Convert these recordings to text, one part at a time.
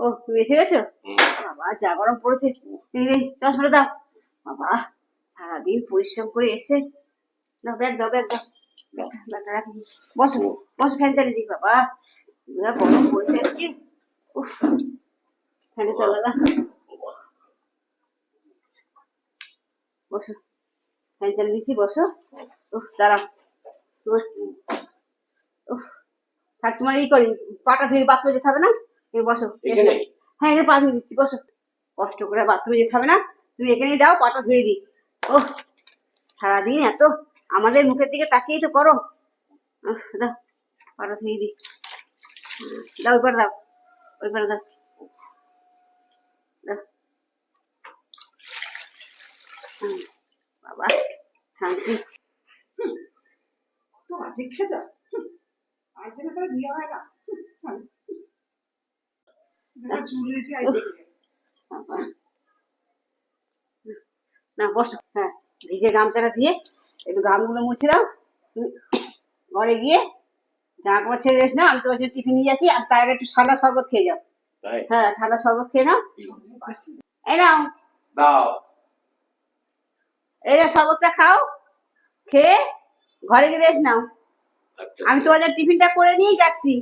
ও তুমি এসে গেছো? বাবা যা গরম পড়েছে। চশমাটা দাও। বাবা সারাদিন পরিশ্রম করে এসে দাও ব্যাগ দাও ব্যাগ দাও। ব্যাগ বসো বসো ফ্যান চালিয়ে দিই বাবা। যা গরম পড়েছে আজকে। উফ ফ্যানে চালা না বসো। ফ্যান চালিয়ে দিচ্ছি বসো। উফ দাঁড়াও। তোমার উফ থাক তোমার এই করি। পাটা ধুয়ে বাথরুমে যেতে হবে না? বসো হ্যাঁ এখানে পা ধুয়ে দিচ্ছি বসো। কষ্ট করে বাথরুমে যেতে হবে না। তুমি এখানেই দাও পাটা ধুয়ে দিই। ও সারাদিন এত আমাদের মুখের দিকে তাকিয়েই তো করো। দাও পাটা ধুয়ে দিই। দাও ওই পারে দাও ওই পারে দাও। বাবা শান্তি। তো আজকে খেতে আর যেন করে বিয়ে হয় না হুম, শোন। না, চুল নে। বাবা। না বসো। হ্যাঁ ভিজে গামছাটা দিয়ে একটু গামগুলো মুছে দাও। তুমি ঘরে গিয়ে কাপড় ছেড়ে নাও আমি তোমার জন্য টিফিন নিয়ে যাচ্ছি আর তার আগে একটু ঠান্ডা শরবত খেয়ে যাও। হ্যাঁ ঠান্ডা শরবত খেয়ে নাও। এই নাও। দাও। এই শরবতটা খাও খেয়ে ঘরে গিয়ে রেস্ট নাও। আচ্ছা আমি তোমার জন্য টিফিনটা করে নিয়েই যাচ্ছি।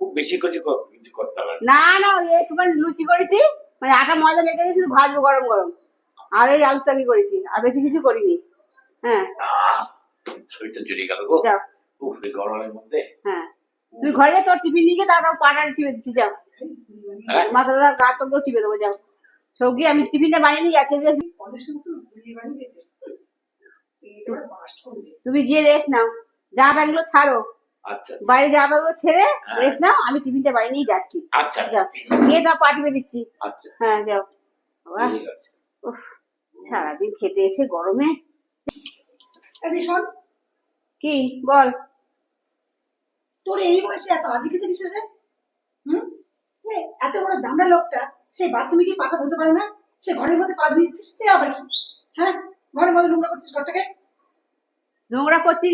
খুব বেশি কিছু কিছু করতে হবে না। না না ওই একটুখানি লুচি করেছি মানে আটা ময়দা লেগে গেছে ভাজবো গরম গরম। আর এই আলু করেছি আর বেশি কিছু করিনি। হ্যাঁ। শরীরটা জুড়ে গেল গো। উফ, এই গরমের মধ্যে। হ্যাঁ। তুমি ঘরে তোর টিফিন নিয়ে গিয়ে তারপর পাটা টিপে দিচ্ছি যাও। হ্যাঁ? মাথাটা গা টিপে দেবো যাও। সৌকি আমি টিফিনটা বানিয়ে নিয়ে যাচ্ছি তুমি গিয়ে রেস্ট নাও। যা ব্যাগগুলো ছাড়ো। বাইরে যা ব্যাগগুলো ছেড়ে হ্যাঁ। রেস্ট নাও আমি টিফিনটা বাড়ি নিয়ে যাচ্ছি। আচ্ছা যাও। ঠিক গিয়ে তাও পা দিচ্ছি। আচ্ছা। হ্যাঁ যাও। বাবা। ঠিক আছে। উফ, সারাদিন খেতে এসে গরমে। শোন কি? বল। তোর এই বয়সে এত আদি খেতে কিসের রে হুম এত বড় দামড়া লোকটা সে বাথরুমে গিয়ে পাটা ধুতে পারে না? সে ঘরের মধ্যে পা ধুইছিস এ আবার কি? হ্যাঁ? ঘরের মধ্যে নোংরা করছিস ঘরটাকে? নোংরা করছি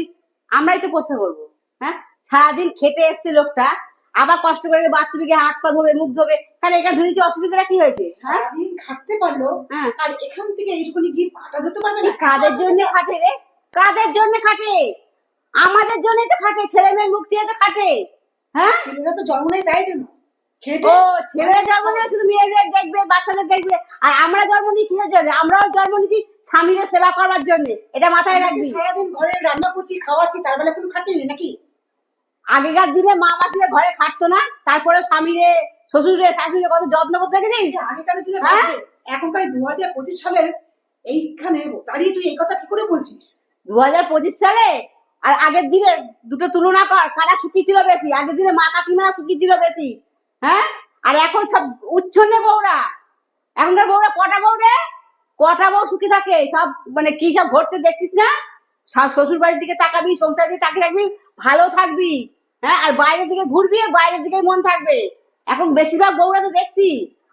আমরাই তো পোষা করব। হ্যাঁ? সারাদিন খেতে এসছে লোকটা আবার কষ্ট করে বাথরুমে গিয়ে হাত পা ধোবে মুখ ধোবে তাহলে এটা ধুয়েছে অসুবিধাটা কি হয়েছে? হ্যাঁ? সারাদিন খাটতে পারল হ্যাঁ। আর এখান থেকে এইটুকুনি গিয়ে পাটা ধুতে পারবে না? কাদের জন্য খাটে রে? কাদের জন্য খাটে? আমাদের জন্যই তো খাটে ছেলে মেয়ে মুখ দিয়ে তো খাটে। হ্যাঁ? ছেলেরা তো জন্ম নেয় তাই জন্য। খেটে ও ছেলেরা জন্ম নিয়ে শুধু মেয়েদের দেখবে বাচ্চাদের দেখবে আর আমরা জন্ম নিই কিসের জন্য? আমরাও জন্ম নিচ্ছি স্বামীদের সেবা করবার জন্য। এটা মাথায় রাখবি। সারাদিন ঘরে রান্না করছি খাওয়াচ্ছি তার বেলা কোনো খাটিনি নাকি? আগেকার দিনে মা মাসিরা ঘরে খাটতো না তারপরে স্বামীরে শ্বশুরে শাশুড়ে কত যত্ন করতে দেখেছিস আগেকার দিনে হ্যাঁ? এখনকার দু হাজার পঁচিশ সালের এইখানে দাঁড়িয়ে তুই এই কথা কি করে বলছিস? দু হাজার পঁচিশ সালে আর আগের দিনে দুটো তুলনা কর কারা সুখী ছিল বেশি? আগের দিনে মা কাকিমারা সুখী ছিল বেশি হ্যাঁ? আর এখন সব উচ্ছন্নে বউরা এখনকার বউরা কটা বউ রে? কটা বউ সুখী থাকে? সব মানে কি সব ঘটতে দেখছিস না? সব শ্বশুর বাড়ির দিকে তাকাবি সংসার দিকে তাকিয়ে রাখবি ভালো থাকবি। হ্যাঁ আর বাইরের দিকে ঘুরবি বাইরের দিকে মন থাকবে। এখন বেশিরভাগ বউরা তো দেখছি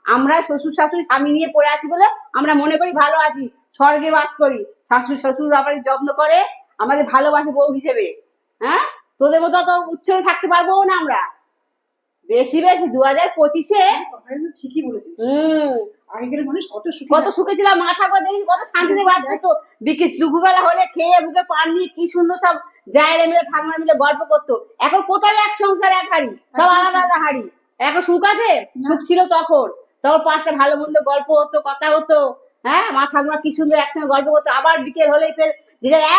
আমরা শ্বশুর শাশুড়ি স্বামী নিয়ে পড়ে আছি বলে আমরা মনে করি ভালো আছি স্বর্গে বাস করি। শাশুড়ি শ্বশুর আবার যত্ন করে আমাদের ভালোবাসে বউ হিসেবে হ্যাঁ? তোদের মতো তো উচ্চরে থাকতে পারব না আমরা। বেশি বেশি দু হাজার পঁচিশে ঠিকই বলেছিস। হম। আগেকার মানুষ কত সুখী কত সুখে ছিলাম মা ঠাকুর দেখি কত শান্তিতে বাস করতো। বিকেল দুপুরবেলা হলে খেয়ে বুকে পান নিয়ে কি সুন্দর সব জায়গা মিলে ঠাকুমা মিলে গল্প করতো। এখন কোথায় এক সংসার এক হাড়ি? সব আলাদা আলাদা হাড়ি। এখন সুখ আছে? সুখ ছিল তখন। তখন পাঁচটা ভালো মন্দ গল্প হতো কথা হতো। হ্যাঁ মা ঠাকুমা কি সুন্দর একসঙ্গে গল্প করতো। আবার বিকেল হলেই ফের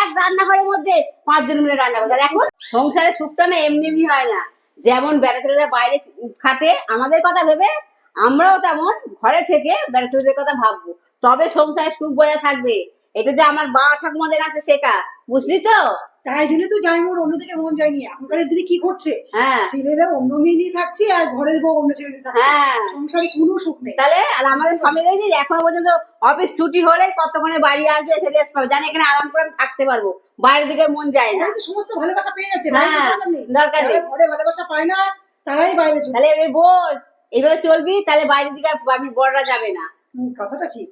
এক রান্নাঘরের মধ্যে পাঁচজন মিলে রান্না করতো। এখন সংসারের সুখটা না এমনি এমনি হয় না। যেমন বেড়াতেরা বাইরে খাটে আমাদের কথা ভেবে আমরাও তেমন ঘরে থেকে বেড়াতেদের কথা ভাববো। তবে সংসারে সুখ বজায় থাকবে। এটা যে আমার বাবা ঠাকুমাদের কাছে শেখা। বুঝলি তো? তাই জন্য তো ওর অন্যদিকে মন যায়নি। এখনকার দিনে কি করছে হ্যাঁ। ছেলেরা অন্য মেয়ে নিয়ে থাকছে আর ঘরের বউ অন্য ছেলে থাকছে। হ্যাঁ। সংসারে কোনো সুখ নেই। তাহলে আর আমাদের এখনও পর্যন্ত অফিস ছুটি হলে কতক্ষণে বাড়ি আসবে এসে রেস্ট পাবে জানি এখানে আরাম করে থাকতে পারব। বাইরের দিকে মন যায় না। তো সমস্ত ভালোবাসা পেয়ে যাচ্ছে হ্যাঁ, দরকার নেই। ঘরে ভালোবাসা পায় না তারাই বাইরে চলে তাহলে এবার বোঝ এইভাবে চলবি তাহলে বাইরের দিকে আমি বড়রা যাবে না। কথাটা ঠিক।